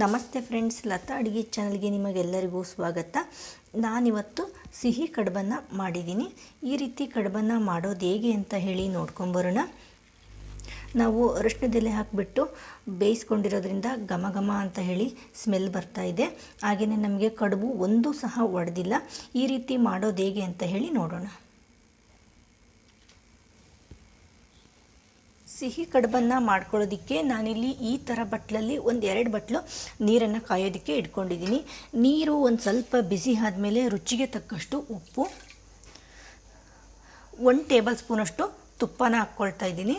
ನಮಸ್ತೆ ಫ್ರೆಂಡ್ಸ್, ಲತಾ ಅಡುಗೆ ಚಾನಲ್ಗೆ ನಿಮಗೆಲ್ಲರಿಗೂ ಸ್ವಾಗತ. ನಾನಿವತ್ತು ಸಿಹಿ ಕಡುಬನ್ನು ಮಾಡಿದ್ದೀನಿ. ಈ ರೀತಿ ಕಡುಬನ್ನು ಮಾಡೋದು ಹೇಗೆ ಅಂತ ಹೇಳಿ ನೋಡ್ಕೊಂಬರೋಣ. ನಾವು ಅರಿಶಿನದೆಲೆ ಹಾಕಿಬಿಟ್ಟು ಬೇಯಿಸ್ಕೊಂಡಿರೋದ್ರಿಂದ ಘಮ ಘಮ ಅಂತ ಹೇಳಿ ಸ್ಮೆಲ್ ಬರ್ತಾ ಇದೆ. ಹಾಗೆಯೇ ನಮಗೆ ಕಡುಬು ಒಂದು ಸಹ ಒಡೆದಿಲ್ಲ. ಈ ರೀತಿ ಮಾಡೋದು ಹೇಗೆ ಅಂತ ಹೇಳಿ ನೋಡೋಣ. ಸಿಹಿ ಕಡುಬನ್ನು ಮಾಡ್ಕೊಳ್ಳೋದಕ್ಕೆ ನಾನಿಲ್ಲಿ ಈ ಥರ ಬಟ್ಲಲ್ಲಿ ಒಂದು ಎರಡು ಬಟ್ಲು ನೀರನ್ನು ಕಾಯೋದಕ್ಕೆ ಇಟ್ಕೊಂಡಿದ್ದೀನಿ. ನೀರು ಒಂದು ಸ್ವಲ್ಪ ಬಿಸಿ ಆದಮೇಲೆ ರುಚಿಗೆ ತಕ್ಕಷ್ಟು ಉಪ್ಪು, ಒಂದು ಟೇಬಲ್ ಸ್ಪೂನಷ್ಟು ತುಪ್ಪನ ಹಾಕ್ಕೊಳ್ತಾ ಇದ್ದೀನಿ.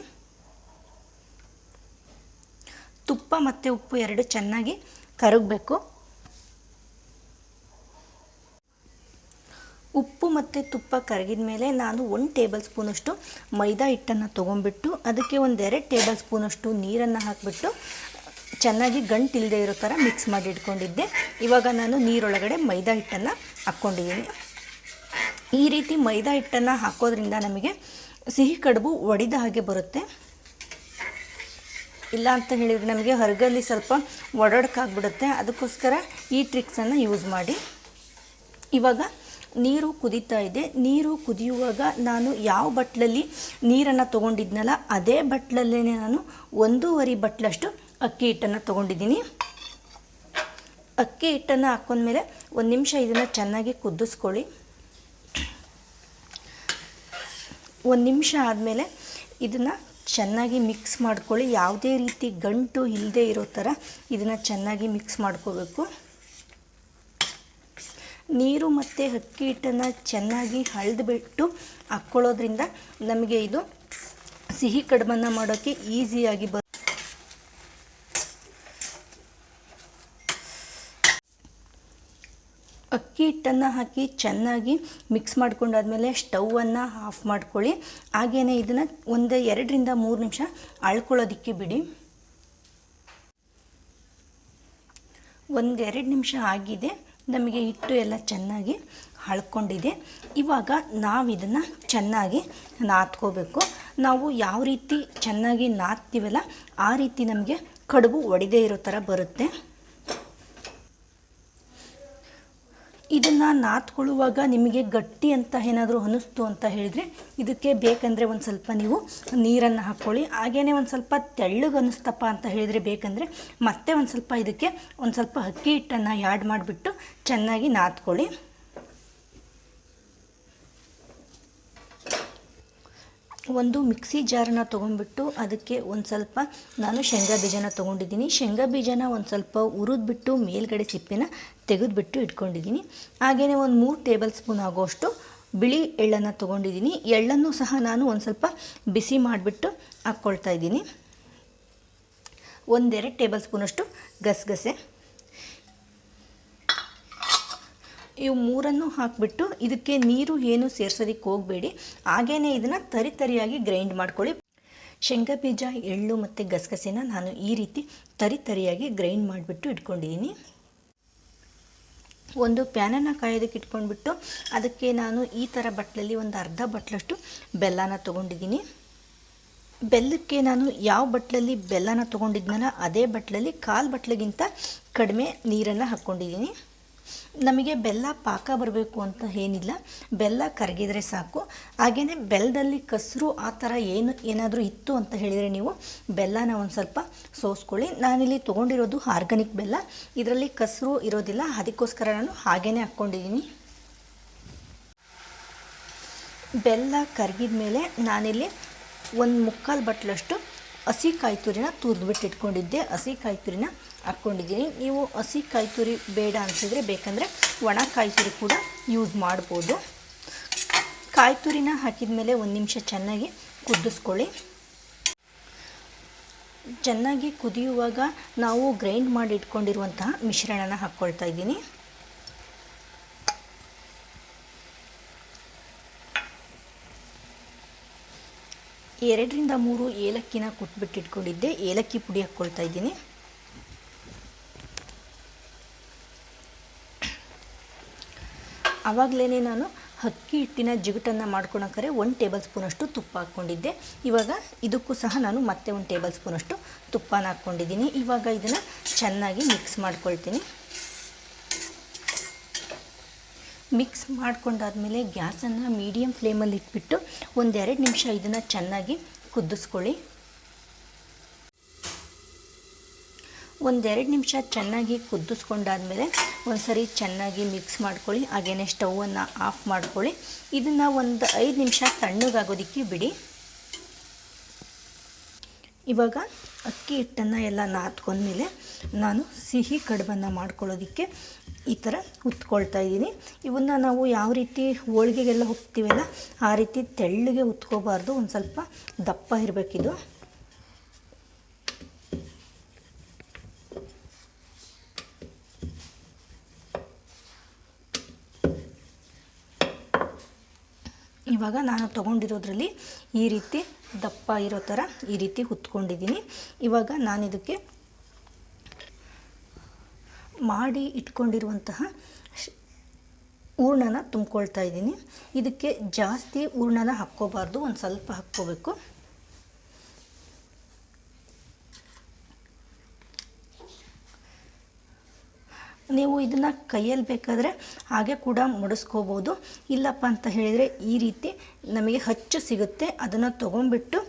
ತುಪ್ಪ ಮತ್ತು ಉಪ್ಪು ಎರಡು ಚೆನ್ನಾಗಿ ಕರಗಬೇಕು. ಉಪ್ಪು ಮತ್ತು ತುಪ್ಪ ಕರಗಿದ ಮೇಲೆ ನಾನು ಒಂದು ಟೇಬಲ್ ಸ್ಪೂನಷ್ಟು ಮೈದಾ ಹಿಟ್ಟನ್ನು ತೊಗೊಂಡ್ಬಿಟ್ಟು ಅದಕ್ಕೆ ಒಂದೆರಡು ಟೇಬಲ್ ಸ್ಪೂನಷ್ಟು ನೀರನ್ನು ಹಾಕಿಬಿಟ್ಟು ಚೆನ್ನಾಗಿ ಗಂಟಿಲ್ಲದೆ ಇರೋ ಥರ ಮಿಕ್ಸ್ ಮಾಡಿ ಇಟ್ಕೊಂಡಿದ್ದೆ. ಇವಾಗ ನಾನು ನೀರೊಳಗಡೆ ಮೈದಾ ಹಿಟ್ಟನ್ನು ಹಾಕ್ಕೊಂಡಿದ್ದೀನಿ. ಈ ರೀತಿ ಮೈದಾ ಹಿಟ್ಟನ್ನು ಹಾಕೋದ್ರಿಂದ ನಮಗೆ ಸಿಹಿ ಕಡುಬು ಒಡಿದ ಹಾಗೆ ಬರುತ್ತೆ. ಇಲ್ಲ ಅಂತ ಹೇಳಿದರೆ ನಮಗೆ ಹೊರಗಲ್ಲಿ ಸ್ವಲ್ಪ ಒಡಡ್ಕಾಗ್ಬಿಡುತ್ತೆ. ಅದಕ್ಕೋಸ್ಕರ ಈ ಟ್ರಿಕ್ಸನ್ನು ಯೂಸ್ ಮಾಡಿ. ಇವಾಗ ನೀರು ಕುದೀತಾ ಇದೆ. ನೀರು ಕುದಿಯುವಾಗ ನಾನು ಯಾವ ಬಟ್ಲಲ್ಲಿ ನೀರನ್ನು ತೊಗೊಂಡಿದ್ನಲ್ಲ, ಅದೇ ಬಟ್ಲಲ್ಲೇ ನಾನು ಒಂದೂವರೆ ಬಟ್ಲಷ್ಟು ಅಕ್ಕಿ ಹಿಟ್ಟನ್ನು ತೊಗೊಂಡಿದ್ದೀನಿ. ಅಕ್ಕಿ ಹಿಟ್ಟನ್ನು ಹಾಕೊಂಡ್ಮೇಲೆ ಒಂದು ನಿಮಿಷ ಇದನ್ನು ಚೆನ್ನಾಗಿ ಕುದಿಸ್ಕೊಳ್ಳಿ. ಒಂದು ನಿಮಿಷ ಆದಮೇಲೆ ಇದನ್ನು ಚೆನ್ನಾಗಿ ಮಿಕ್ಸ್ ಮಾಡ್ಕೊಳ್ಳಿ. ಯಾವುದೇ ರೀತಿ ಗಂಟು ಇಲ್ಲದೆ ಇರೋ ಥರ ಇದನ್ನು ಚೆನ್ನಾಗಿ ಮಿಕ್ಸ್ ಮಾಡ್ಕೋಬೇಕು. ನೀರು ಮತ್ತು ಅಕ್ಕಿ ಹಿಟ್ಟನ್ನು ಚೆನ್ನಾಗಿ ಹಳ್ದುಬಿಟ್ಟು ಹಾಕ್ಕೊಳ್ಳೋದ್ರಿಂದ ನಮಗೆ ಇದು ಸಿಹಿ ಕಡುಬನ್ನು ಮಾಡೋಕ್ಕೆ ಈಸಿಯಾಗಿ ಬ ಅಕ್ಕಿ ಹಿಟ್ಟನ್ನು ಹಾಕಿ ಚೆನ್ನಾಗಿ ಮಿಕ್ಸ್ ಮಾಡ್ಕೊಂಡಾದ್ಮೇಲೆ ಸ್ಟವನ್ನು ಆಫ್ ಮಾಡ್ಕೊಳ್ಳಿ. ಹಾಗೆಯೇ ಇದನ್ನು ಒಂದು ಎರಡರಿಂದ ಮೂರು ನಿಮಿಷ ಅಳ್ಕೊಳ್ಳೋದಕ್ಕೆ ಬಿಡಿ. ಒಂದೆರಡು ನಿಮಿಷ ಆಗಿದೆ. ನಮಗೆ ಹಿಟ್ಟು ಎಲ್ಲ ಚೆನ್ನಾಗಿ ಹಳ್ಕೊಂಡಿದೆ. ಇವಾಗ ನಾವು ಇದನ್ನು ಚೆನ್ನಾಗಿ ನಾದ್ಕೋಬೇಕು. ನಾವು ಯಾವ ರೀತಿ ಚೆನ್ನಾಗಿ ನಾದ್ತೀವಲ್ಲ, ಆ ರೀತಿ ನಮಗೆ ಕಡುಬು ಒಡೆದೇ ಇರೋ ಥರ ಬರುತ್ತೆ. ಇದನ್ನು ನಾದ್ಕೊಳ್ಳುವಾಗ ನಿಮಗೆ ಗಟ್ಟಿ ಅಂತ ಏನಾದರೂ ಅನ್ನಿಸ್ತು ಅಂತ ಹೇಳಿದರೆ ಇದಕ್ಕೆ ಬೇಕಂದರೆ ಒಂದು ಸ್ವಲ್ಪ ನೀವು ನೀರನ್ನು ಹಾಕ್ಕೊಳ್ಳಿ ಹಾಗೆಯೇ ಒಂದು ಸ್ವಲ್ಪ ತೆಳ್ಳಗೆ ಅನ್ನಿಸ್ತಪ್ಪ ಅಂತ ಹೇಳಿದರೆ ಬೇಕಂದರೆ ಮತ್ತೆ ಒಂದು ಸ್ವಲ್ಪ ಇದಕ್ಕೆ ಒಂದು ಸ್ವಲ್ಪ ಅಕ್ಕಿ ಹಿಟ್ಟನ್ನು ಆ್ಯಡ್ ಮಾಡಿಬಿಟ್ಟು ಚೆನ್ನಾಗಿ ನಾದ್ಕೊಳ್ಳಿ ಒಂದು ಮಿಕ್ಸಿ ಜಾರನ್ನ ತೊಗೊಂಡ್ಬಿಟ್ಟು ಅದಕ್ಕೆ ಒಂದು ಸ್ವಲ್ಪ ನಾನು ಶೇಂಗಾ ಬೀಜನ ತೊಗೊಂಡಿದ್ದೀನಿ. ಶೇಂಗಾ ಬೀಜನ ಒಂದು ಸ್ವಲ್ಪ ಹುರಿದ್ಬಿಟ್ಟು ಮೇಲ್ಗಡೆ ಸಿಪ್ಪೆನ ತೆಗೆದುಬಿಟ್ಟು ಇಟ್ಕೊಂಡಿದ್ದೀನಿ. ಹಾಗೆಯೇ ಒಂದು ಮೂರು ಟೇಬಲ್ ಸ್ಪೂನ್ ಆಗೋಷ್ಟು ಬಿಳಿ ಎಳ್ಳನ್ನು ತೊಗೊಂಡಿದ್ದೀನಿ. ಎಳ್ಳನ್ನು ಸಹ ನಾನು ಒಂದು ಸ್ವಲ್ಪ ಬಿಸಿ ಮಾಡಿಬಿಟ್ಟು ಹಾಕ್ಕೊಳ್ತಾ ಇದ್ದೀನಿ. ಒಂದೆರಡು ಟೇಬಲ್ ಸ್ಪೂನಷ್ಟು ಗಸಗಸೆ. ಇವು ಮೂರನ್ನು ಹಾಕಿಬಿಟ್ಟು ಇದಕ್ಕೆ ನೀರು ಏನು ಸೇರ್ಸೋದಕ್ಕೆ ಹೋಗಬೇಡಿ. ಹಾಗೇ ಇದನ್ನು ತರಿ ತರಿಯಾಗಿ ಗ್ರೈಂಡ್ ಮಾಡ್ಕೊಳ್ಳಿ. ಶೇಂಗಾ ಬೀಜ, ಎಳ್ಳು ಮತ್ತು ಗಸಗಸೆನ ನಾನು ಈ ರೀತಿ ತರಿ ತರಿಯಾಗಿ ಗ್ರೈಂಡ್ ಮಾಡಿಬಿಟ್ಟು ಇಟ್ಕೊಂಡಿದ್ದೀನಿ ಒಂದು ಪ್ಯಾನನ್ನು ಕಾಯೋದಕ್ಕೆ ಇಟ್ಕೊಂಡ್ಬಿಟ್ಟು ಅದಕ್ಕೆ ನಾನು ಈ ಥರ ಬಟ್ಲಲ್ಲಿ ಒಂದು ಅರ್ಧ ಬಟ್ಲಷ್ಟು ಬೆಲ್ಲನ ತೊಗೊಂಡಿದ್ದೀನಿ ಬೆಲ್ಲಕ್ಕೆ ನಾನು ಯಾವ ಬಟ್ಲಲ್ಲಿ ಬೆಲ್ಲನ ತೊಗೊಂಡಿದ್ನಲ್ಲ ಅದೇ ಬಟ್ಲಲ್ಲಿ ಕಾಲು ಬಟ್ಲಿಗಿಂತ ಕಡಿಮೆ ನೀರನ್ನು ಹಾಕ್ಕೊಂಡಿದ್ದೀನಿ ನಮಗೆ ಬೆಲ್ಲ ಪಾಕ ಬರಬೇಕು ಅಂತ ಏನಿಲ್ಲ. ಬೆಲ್ಲ ಕರಗಿದರೆ ಸಾಕು. ಹಾಗೆಯೇ ಬೆಲ್ಲದಲ್ಲಿ ಕಸರು ಆ ಥರ ಏನು, ಏನಾದರೂ ಇತ್ತು ಅಂತ ಹೇಳಿದರೆ ನೀವು ಬೆಲ್ಲನ ಒಂದು ಸ್ವಲ್ಪ ಸೋಸ್ಕೊಳ್ಳಿ. ನಾನಿಲ್ಲಿ ತೊಗೊಂಡಿರೋದು ಆರ್ಗಾನಿಕ್ ಬೆಲ್ಲ. ಇದರಲ್ಲಿ ಕಸರು ಇರೋದಿಲ್ಲ. ಅದಕ್ಕೋಸ್ಕರ ನಾನು ಹಾಗೇ ಹಾಕ್ಕೊಂಡಿದ್ದೀನಿ. ಬೆಲ್ಲ ಕರಗಿದ ಮೇಲೆ ನಾನಿಲ್ಲಿ ಒಂದು ಮುಕ್ಕಾಲು ಬಟ್ಲಷ್ಟು ಹಸಿ ಕಾಯಿ ತುರಿನ ತುರಿದ್ಬಿಟ್ಟು ಇಟ್ಕೊಂಡಿದ್ದೆ ಹಸಿ ಕಾಯಿ ತುರಿನ ಹಾಕ್ಕೊಂಡಿದ್ದೀನಿ. ನೀವು ಹಸಿ ಕಾಯಿ ತುರಿ ಬೇಡ ಅನಿಸಿದರೆ ಬೇಕಂದರೆ ಒಣ ಕಾಯಿ ತುರಿ ಕೂಡ ಯೂಸ್ ಮಾಡ್ಬೋದು. ಕಾಯಿ ತುರಿನ ಹಾಕಿದ ಮೇಲೆ ಒಂದು ನಿಮಿಷ ಚೆನ್ನಾಗಿ ಕುದಿಸ್ಕೊಳ್ಳಿ. ಚೆನ್ನಾಗಿ ಕುದಿಯುವಾಗ ನಾವು ಗ್ರೈಂಡ್ ಮಾಡಿ ಇಟ್ಕೊಂಡಿರುವಂತಹ ಮಿಶ್ರಣನ ಹಾಕ್ಕೊಳ್ತಾ ಇದ್ದೀನಿ. ಎರಡರಿಂದ ಮೂರು ಏಲಕ್ಕಿನ ಕುಟ್ಬಿಟ್ಟು ಇಟ್ಕೊಂಡಿದ್ದೆ ಏಲಕ್ಕಿ ಪುಡಿ ಹಾಕ್ಕೊಳ್ತಾ ಇದ್ದೀನಿ. ಆವಾಗಲೇ ನಾನು ಅಕ್ಕಿ ಹಿಟ್ಟಿನ ಜಿಗುಟನ್ನು ಮಾಡ್ಕೊಳಕ್ಕಾರೆ ಒಂದು ಟೇಬಲ್ ಸ್ಪೂನಷ್ಟು ತುಪ್ಪ ಹಾಕ್ಕೊಂಡಿದ್ದೆ. ಇವಾಗ ಇದಕ್ಕೂ ಸಹ ನಾನು ಮತ್ತೆ ಒಂದು ಟೇಬಲ್ ಸ್ಪೂನಷ್ಟು ತುಪ್ಪನ ಹಾಕ್ಕೊಂಡಿದ್ದೀನಿ. ಇವಾಗ ಇದನ್ನು ಚೆನ್ನಾಗಿ ಮಿಕ್ಸ್ ಮಾಡ್ಕೊಳ್ತೀನಿ. ಮಿಕ್ಸ್ ಮಾಡ್ಕೊಂಡಾದ್ಮೇಲೆ ಗ್ಯಾಸನ್ನು ಮೀಡಿಯಮ್ ಫ್ಲೇಮಲ್ಲಿ ಇಟ್ಬಿಟ್ಟು ಒಂದೆರಡು ನಿಮಿಷ ಇದನ್ನು ಚೆನ್ನಾಗಿ ಕುದಿಸ್ಕೊಳ್ಳಿ. ಒಂದೆರಡು ನಿಮಿಷ ಚೆನ್ನಾಗಿ ಕುದಿಸ್ಕೊಂಡಾದಮೇಲೆ ಒಂದು ಸರಿ ಚೆನ್ನಾಗಿ ಮಿಕ್ಸ್ ಮಾಡ್ಕೊಳ್ಳಿ. ಹಾಗೆಯೇ ಸ್ಟವನ್ನು ಆಫ್ ಮಾಡ್ಕೊಳ್ಳಿ. ಇದನ್ನು ಒಂದು ಐದು ನಿಮಿಷ ತಣ್ಣಗಾಗೋದಕ್ಕೆ ಬಿಡಿ. ಇವಾಗ ಅಕ್ಕಿ ಹಿಟ್ಟನ್ನು ಎಲ್ಲ ನಾದ್ಕೊಂಡ್ಮೇಲೆ ನಾನು ಸಿಹಿ ಕಡುಬನ್ನು ಮಾಡ್ಕೊಳ್ಳೋದಕ್ಕೆ ಈ ಥರ ಉತ್ಕೊಳ್ತಾ ಇದ್ದೀನಿ. ಇವನ್ನ ನಾವು ಯಾವ ರೀತಿ ಹೋಳಿಗೆಗೆಲ್ಲ ಹೋಗ್ತೀವಲ್ಲ ಆ ರೀತಿ ತೆಳ್ಳಗೆ ಉತ್ಕೋಬಾರ್ದು ಒಂದು ಸ್ವಲ್ಪ ದಪ್ಪ ಇರಬೇಕಿದು. ಇವಾಗ ನಾನು ತೊಗೊಂಡಿರೋದ್ರಲ್ಲಿ ಈ ರೀತಿ ದಪ್ಪ ಇರೋ ಥರ ಈ ರೀತಿ ಹುತ್ಕೊಂಡಿದ್ದೀನಿ. ಇವಾಗ ನಾನು ಇದಕ್ಕೆ ಮಾಡಿ ಇಟ್ಕೊಂಡಿರುವಂತಹ ಹೂರ್ಣನ ತುಂಬ್ಕೊಳ್ತಾ ಇದ್ದೀನಿ. ಇದಕ್ಕೆ ಜಾಸ್ತಿ ಹೂರ್ಣನ ಹಾಕ್ಕೋಬಾರ್ದು, ಒಂದು ಸ್ವಲ್ಪ ಹಾಕ್ಕೋಬೇಕು. ನೀವು ಇದನ್ನು ಕೈಯಲ್ಲಿ ಬೇಕಾದರೆ ಹಾಗೆ ಕೂಡ ಮುಡಿಸ್ಕೋಬೋದು. ಇಲ್ಲಪ್ಪ ಅಂತ ಹೇಳಿದರೆ ಈ ರೀತಿ ನಮಗೆ ಹಚ್ಚು ಸಿಗುತ್ತೆ, ಅದನ್ನು ತೊಗೊಂಡ್ಬಿಟ್ಟು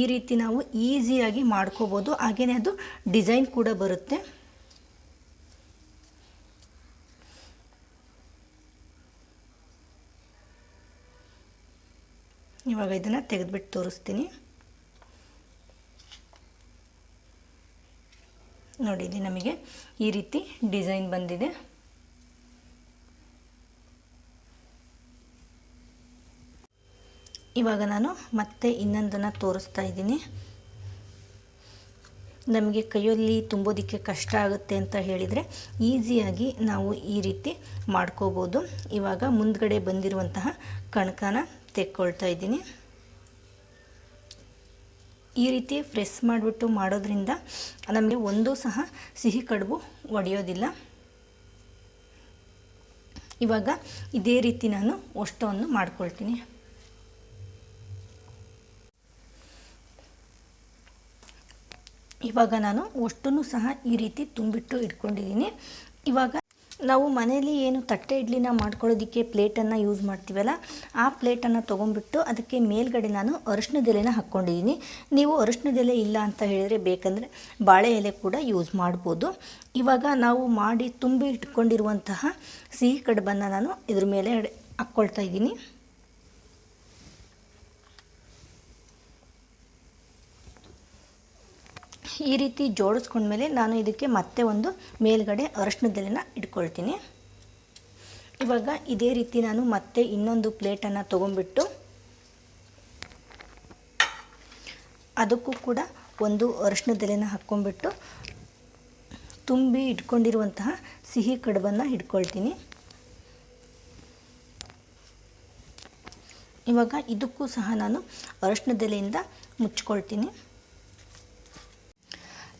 ಈ ರೀತಿ ನಾವು ಈಸಿಯಾಗಿ ಮಾಡ್ಕೋಬೋದು. ಹಾಗೆಯೇ ಅದು ಡಿಸೈನ್ ಕೂಡ ಬರುತ್ತೆ. ಇವಾಗ ಇದನ್ನು ತೆಗೆದುಬಿಟ್ಟು ತೋರಿಸ್ತೀನಿ. ನೋಡಿ ಇಲ್ಲಿ ನಮಗೆ ಈ ರೀತಿ ಡಿಸೈನ್ ಬಂದಿದೆ. ಇವಾಗ ನಾನು ಮತ್ತೆ ಇನ್ನೊಂದನ್ನು ತೋರಿಸ್ತಾ ಇದ್ದೀನಿ. ನಮಗೆ ಕೈಯಲ್ಲಿ ತುಂಬೋದಕ್ಕೆ ಕಷ್ಟ ಆಗುತ್ತೆ ಅಂತ ಹೇಳಿದರೆ ಈಸಿಯಾಗಿ ನಾವು ಈ ರೀತಿ ಮಾಡ್ಕೋಬೋದು. ಇವಾಗ ಮುಂದ್ಗಡೆ ಬಂದಿರುವಂತಹ ಕಣಕನ ತೆಕ್ಕೊಳ್ತಾ ಇದ್ದೀನಿ. ಈ ರೀತಿ ಪ್ರೆಸ್ ಮಾಡಿಬಿಟ್ಟು ಮಾಡೋದ್ರಿಂದ ನಮಗೆ ಒಂದೂ ಸಹ ಸಿಹಿ ಕಡುಬು ಒಡೆಯೋದಿಲ್ಲ. ಇವಾಗ ಇದೇ ರೀತಿ ನಾನು ಒಷ್ಟವನ್ನು ಮಾಡ್ಕೊಳ್ತೀನಿ. ಇವಾಗ ನಾನು ಒಷ್ಟನ್ನು ಸಹ ಈ ರೀತಿ ತುಂಬಿಟ್ಟು ಇಟ್ಕೊಂಡಿದ್ದೀನಿ. ಇವಾಗ ನಾವು ಮನೇಲಿ ಏನು ತಟ್ಟೆ ಇಡ್ಲಿನ ಮಾಡ್ಕೊಳ್ಳೋದಕ್ಕೆ ಪ್ಲೇಟನ್ನು ಯೂಸ್ ಮಾಡ್ತೀವಲ್ಲ, ಆ ಪ್ಲೇಟನ್ನು ತೊಗೊಂಡ್ಬಿಟ್ಟು ಅದಕ್ಕೆ ಮೇಲ್ಗಡೆ ನಾನು ಅರಿಶಿನದ ಎಲೆನ ಹಾಕ್ಕೊಂಡಿದ್ದೀನಿ ನೀವು ಅರಿಶಿನದ ಎಲೆ ಇಲ್ಲ ಅಂತ ಹೇಳಿದರೆ ಬೇಕಂದರೆ ಬಾಳೆ ಎಲೆ ಕೂಡ ಯೂಸ್ ಮಾಡ್ಬೋದು. ಇವಾಗ ನಾವು ಮಾಡಿ ತುಂಬಿ ಇಟ್ಕೊಂಡಿರುವಂತಹ ಸಿಹಿ ಕಡುಬನ್ನು ನಾನು ಇದ್ರ ಮೇಲೆ ಹಾಕ್ಕೊಳ್ತಾ ಇದ್ದೀನಿ. ಈ ರೀತಿ ಜೋಡಿಸ್ಕೊಂಡ್ಮೇಲೆ ನಾನು ಇದಕ್ಕೆ ಮತ್ತೆ ಒಂದು ಮೇಲ್ಗಡೆ ಅರಶಿನದೆಲೆನ ಇಟ್ಕೊಳ್ತೀನಿ. ಇವಾಗ ಇದೇ ರೀತಿ ನಾನು ಮತ್ತೆ ಇನ್ನೊಂದು ಪ್ಲೇಟನ್ನು ತೊಗೊಂಡ್ಬಿಟ್ಟು ಅದಕ್ಕೂ ಕೂಡ ಒಂದು ಅರಶಿನದೆಲೆನ ಹಾಕ್ಕೊಂಡ್ಬಿಟ್ಟು ತುಂಬಿ ಇಟ್ಕೊಂಡಿರುವಂತಹ ಸಿಹಿ ಕಡುಬನ್ನು ಇಟ್ಕೊಳ್ತೀನಿ. ಇವಾಗ ಇದಕ್ಕೂ ಸಹ ನಾನು ಅರಶಿನದೆಲೆಯಿಂದ ಮುಚ್ಕೊಳ್ತೀನಿ.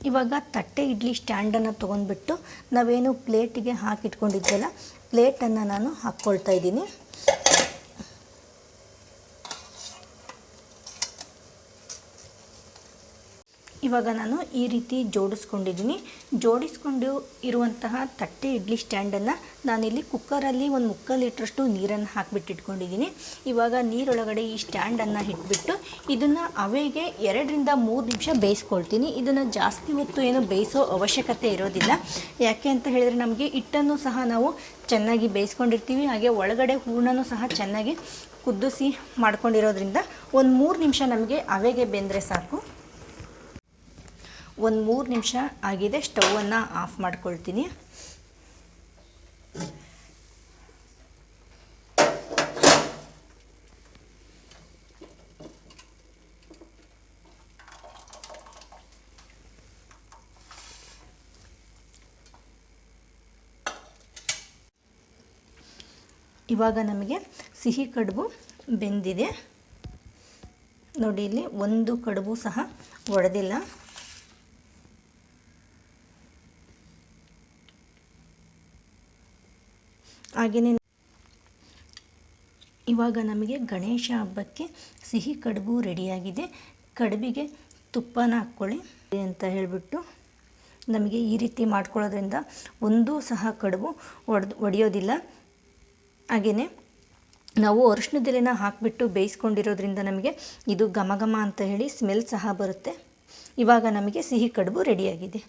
ಇವಾಗ ತಟ್ಟೆ ಇಡ್ಲಿ ಸ್ಟ್ಯಾಂಡನ್ನು ತೊಗೊಂಡ್ಬಿಟ್ಟು ನಾವೇನು ಪ್ಲೇಟಿಗೆ ಹಾಕಿಟ್ಕೊಂಡಿದ್ದೆಲ್ಲ ಪ್ಲೇಟನ್ನು ನಾನು ಹಾಕ್ಕೊಳ್ತಾ ಇದ್ದೀನಿ. ಇವಾಗ ನಾನು ಈ ರೀತಿ ಜೋಡಿಸ್ಕೊಂಡಿದ್ದೀನಿ. ಜೋಡಿಸ್ಕೊಂಡು ಇರುವಂತಹ ತಟ್ಟೆ ಇಡ್ಲಿ ಸ್ಟ್ಯಾಂಡನ್ನು ನಾನಿಲ್ಲಿ ಕುಕ್ಕರಲ್ಲಿ ಒಂದು ಮುಕ್ಕಾಲು ಲೀಟ್ರಷ್ಟು ನೀರನ್ನು ಹಾಕಿಬಿಟ್ಟು ಇಟ್ಕೊಂಡಿದ್ದೀನಿ ಇವಾಗ ನೀರೊಳಗಡೆ ಈ ಸ್ಟ್ಯಾಂಡನ್ನು ಇಟ್ಬಿಟ್ಟು ಇದನ್ನು ಅವೆಗೆ ಎರಡರಿಂದ ಮೂರು ನಿಮಿಷ ಬೇಯಿಸ್ಕೊಳ್ತೀನಿ. ಇದನ್ನು ಜಾಸ್ತಿ ಹೊತ್ತು ಏನು ಬೇಯಿಸೋ ಅವಶ್ಯಕತೆ ಇರೋದಿಲ್ಲ. ಯಾಕೆ ಅಂತ ಹೇಳಿದರೆ ನಮಗೆ ಹಿಟ್ಟನ್ನು ಸಹ ನಾವು ಚೆನ್ನಾಗಿ ಬೇಯಿಸ್ಕೊಂಡಿರ್ತೀವಿ. ಹಾಗೆ ಒಳಗಡೆ ಹೂರ್ಣನೂ ಸಹ ಚೆನ್ನಾಗಿ ಕುದಿಸಿ ಮಾಡ್ಕೊಂಡಿರೋದ್ರಿಂದ ಒಂದು ಮೂರು ನಿಮಿಷ ನಮಗೆ ಅವೆಗೆ ಬೆಂದರೆ ಸಾಕು. ಒಂದು ಮೂರು ನಿಮಿಷ ಆಗಿದೆ ಸ್ಟವನ್ನು ಆಫ್ ಮಾಡ್ಕೊಳ್ತೀನಿ. ಇವಾಗ ನಮಗೆ ಸಿಹಿ ಕಡುಬು ಬೆಂದಿದೆ. ನೋಡಿ, ಇಲ್ಲಿ ಒಂದು ಕಡುಬು ಸಹ ಒಡೆದಿಲ್ಲ. ಹಾಗೆಯೇ ಇವಾಗ ನಮಗೆ ಗಣೇಶ ಹಬ್ಬಕ್ಕೆ ಸಿಹಿ ಕಡುಬು ರೆಡಿಯಾಗಿದೆ. ಕಡುಬಿಗೆ ತುಪ್ಪನ ಹಾಕ್ಕೊಳ್ಳಿ ಅಂತ ಹೇಳಿಬಿಟ್ಟು ನಮಗೆ ಈ ರೀತಿ ಮಾಡ್ಕೊಳ್ಳೋದ್ರಿಂದ ಒಂದೂ ಸಹ ಕಡುಬು ಒಡೆದು ಒಡೆಯೋದಿಲ್ಲ. ಹಾಗೆಯೇ ನಾವು ಅರಿಶಿನದೆಲೆನ ಹಾಕಿಬಿಟ್ಟು ಬೇಯಿಸ್ಕೊಂಡಿರೋದ್ರಿಂದ ನಮಗೆ ಇದು ಘಮ ಘಮ ಅಂತ ಹೇಳಿ ಸ್ಮೆಲ್ ಸಹ ಬರುತ್ತೆ. ಇವಾಗ ನಮಗೆ ಸಿಹಿ ಕಡುಬು ರೆಡಿಯಾಗಿದೆ.